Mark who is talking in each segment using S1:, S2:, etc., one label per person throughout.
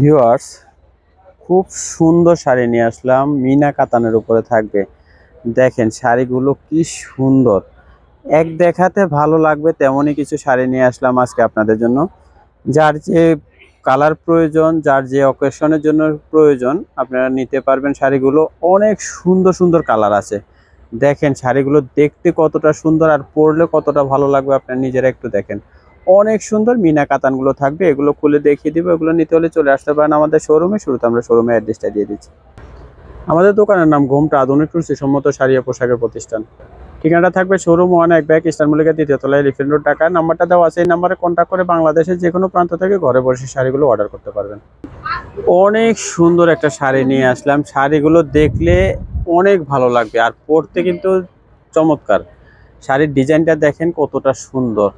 S1: Viewers খুব সুন্দর শাড়ি নিয়ে আসলাম। মিনা কাতানের উপরে থাকবে। দেখেন শাড়িগুলো কি সুন্দর। এক দেখাতে ভালো লাগবে, তেমনই কিছু শাড়ি নিয়ে আসলাম আজকে আপনাদের জন্য। যার যে কালার প্রয়োজন, যার যে অকেশনের জন্য প্রয়োজন, আপনারা নিতে পারবেন শাড়িগুলো। অনেক সুন্দর সুন্দর কালার আছে। দেখেন শাড়িগুলো দেখতে কতটা সুন্দর আর পরলে কতটা ভালো লাগবে, আপনারা নিজেরা একটু দেখেন। অনেক সুন্দর মিনা কাতানগুলো থাকবে, এগুলো খুলে দেখিয়ে দিব, এগুলো নিতে হলে চলে আসতে পারেন আমাদের শোরুমে শুরুতে আমরা শোরুমে অ্যাড্রেসটা দিয়ে দিচ্ছি। আমাদের দোকানের নাম ঘোমটা আধুনিক রুচি সম্মত শাড়ি ও পোশাকের প্রতিষ্ঠান। ঠিকানাটা থাকবে শোরুম ওয়ান এক ব্যাগ ইস্টার মল্লিকা দ্বিতীয় তলায় লিফিন রোড টাকা নাম্বারটা দেওয়া আছে, এই নাম্বারে কন্ট্যাক্ট করে বাংলাদেশের যে কোনো প্রান্ত থেকে ঘরে বসে শাড়িগুলো অর্ডার করতে পারবেন। অনেক সুন্দর একটা শাড়ি নিয়ে আসলাম। শাড়িগুলো দেখলে অনেক ভালো লাগবে, আর পরতে কিন্তু চমৎকার। শাড়ির ডিজাইনটা দেখেন কতটা সুন্দর।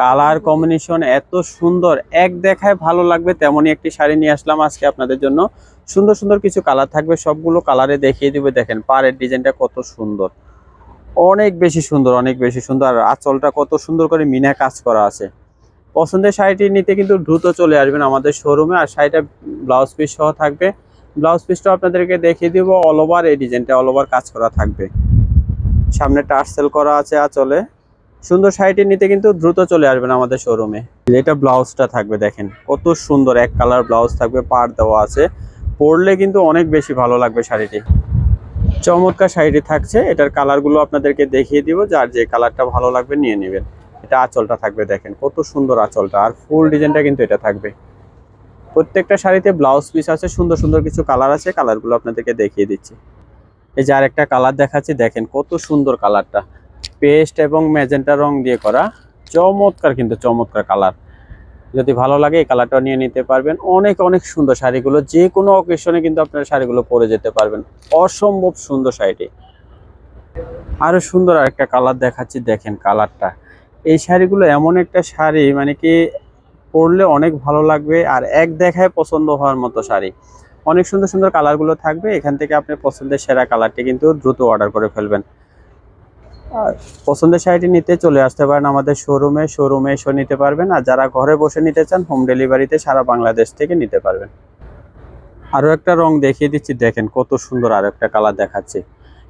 S1: কালার কম্বিনেশন এত সুন্দর, এক দেখায় ভালো লাগবে, তেমনই একটি শাড়ি নিয়ে আসলাম আজকে আপনাদের জন্য। সুন্দর সুন্দর কিছু কালার থাকবে, সবগুলো কালারে দেখিয়ে দিবে, দেখেন পাড়ের ডিজাইনটা কত সুন্দর। অনেক বেশি সুন্দর, অনেক বেশি সুন্দর, আর আঁচলটা কত সুন্দর করে মিনা কাজ করা আছে। পছন্দের শাড়িটি নিতে কিন্তু দ্রুত চলে আসবেন আমাদের শোরুমে আর শাড়িটা ব্লাউজ পিস সহ থাকবে। ব্লাউজ পিসটা আপনাদেরকে দেখিয়ে দিব অল ওভার এই ডিজাইনটা অল ওভার কাজ করা থাকবে। সামনে টার্সেল করা আছে আঁচলে। সুন্দর শাড়িটি নিতে কিন্তু দ্রুত চলে আসবেন আমাদের শোরুমে এটা ব্লাউজটা থাকবে দেখেন, কত সুন্দর এক কালার ব্লাউজ থাকবে পার দেওয়া আছে। পরলে কিন্তু অনেক বেশি ভালো লাগবে শাড়িটি। চমৎকার শাড়িটি থাকছে, এটার কালারগুলো আপনাদেরকে দেখিয়ে দিব, যার যে কালারটা ভালো লাগবে নিয়ে নেবেন। এটা আঁচলটা থাকবে দেখেন, কত সুন্দর আঁচলটা, আর ফুল ডিজাইনটা কিন্তু এটা থাকবে। প্রত্যেকটা শাড়িতে ব্লাউজ পিস আছে, সুন্দর সুন্দর কিছু কালার আছে কালারগুলো আপনাদেরকে দেখিয়ে দিচ্ছি। এই যে আরেকটা কালার দেখাচ্ছি, দেখেন কত সুন্দর কালারটা পেস্ট এবং ম্যাজেন্টা রং দিয়ে করা চমৎকার কিন্তু চমৎকার কালার। যদি ভালো লাগে এই কালারটা নিয়ে নিতে পারবেন। অনেক অনেক সুন্দর শাড়িগুলো, যে কোনো অকেশনে কিন্তু আপনারা শাড়িগুলো পরে যেতে পারবেন। অসম্ভব সুন্দর শাড়িটি। আরও সুন্দর আরেকটা কালার দেখাচ্ছি, দেখেন কালারটা। এই শাড়িগুলো এমন একটা শাড়ি মানে কি পরলে অনেক ভালো লাগবে আর এক দেখায় পছন্দ হওয়ার মতো শাড়ি। অনেক সুন্দর সুন্দর কালারগুলো থাকবে। এখান থেকে আপনি পছন্দের সেরা কালারটি কিন্তু দ্রুত অর্ডার করে ফেলবেন। আর পছন্দের শাড়িটি নিতে চলে আসতে পারেন আমাদের শোরুমে শোরুমে এসে নিতে পারবেন। আর যারা ঘরে বসে নিতে চান হোম ডেলিভারিতে সারা বাংলাদেশ থেকে নিতে পারবেন। আরও একটা রং দেখিয়ে দিচ্ছি, দেখেন কত সুন্দর আরও একটা কালার দেখাচ্ছি।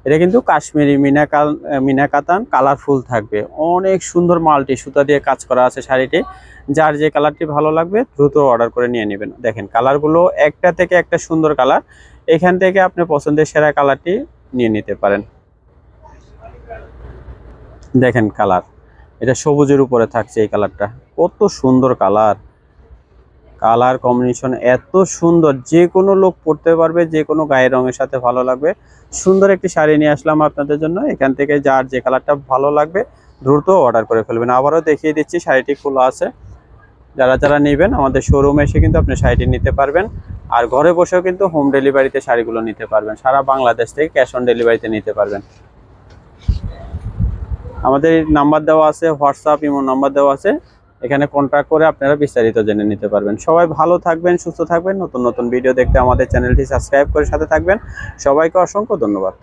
S1: এটা কিন্তু কাশ্মীরি মিনা কাল মিনা কাতান কালারফুল থাকবে। অনেক সুন্দর মাল্টি সুতা দিয়ে কাজ করা আছে শাড়িটি। যার যে কালারটি ভালো লাগবে, দ্রুত অর্ডার করে নিয়ে নেবেন। দেখেন কালারগুলো একটা থেকে একটা সুন্দর কালার এখান থেকে আপনি পছন্দের সেরা কালারটি নিয়ে নিতে পারেন। দেখেন কালার। এটা সবুজের উপরে থাকছে এই কালারটা। কত সুন্দর কালার। কালার কম্বিনেশন এত সুন্দর। যে কোনো লোক পরতে পারবে, যে কোনো গায়ের রঙের সাথে ভালো লাগবে। সুন্দর একটি শাড়ি নিয়ে আসলাম আপনাদের জন্য। এখান থেকে যার যে কালারটা ভালো লাগবে, দ্রুত অর্ডার করে ফেলবেন। আবারও দেখিয়ে দিচ্ছি, শাড়িটি খোলা আছে। যারা যারা নেবেন, আমাদের শোরুমে এসে কিন্তু আপনি শাড়িটি নিতে পারবেন। আর ঘরে বসেও কিন্তু হোম ডেলিভারিতে শাড়িগুলো নিতে পারবেন। সারা বাংলাদেশ থেকে ক্যাশ অন ডেলিভারিতে নিতে পারবেন। আমাদের নাম্বার দেওয়া আছে হোয়াটসঅ্যাপ ইমো নাম্বার দেওয়া আছে। এখানে কন্ট্যাক্ট করে আপনারা বিস্তারিত জেনে নিতে পারবেন। সবাই ভালো থাকবেন, সুস্থ থাকবেন। নতুন নতুন ভিডিও দেখতে আমাদের চ্যানেলটি সাবস্ক্রাইব করে সাথে থাকবেন। সবাইকে অসংখ্য ধন্যবাদ।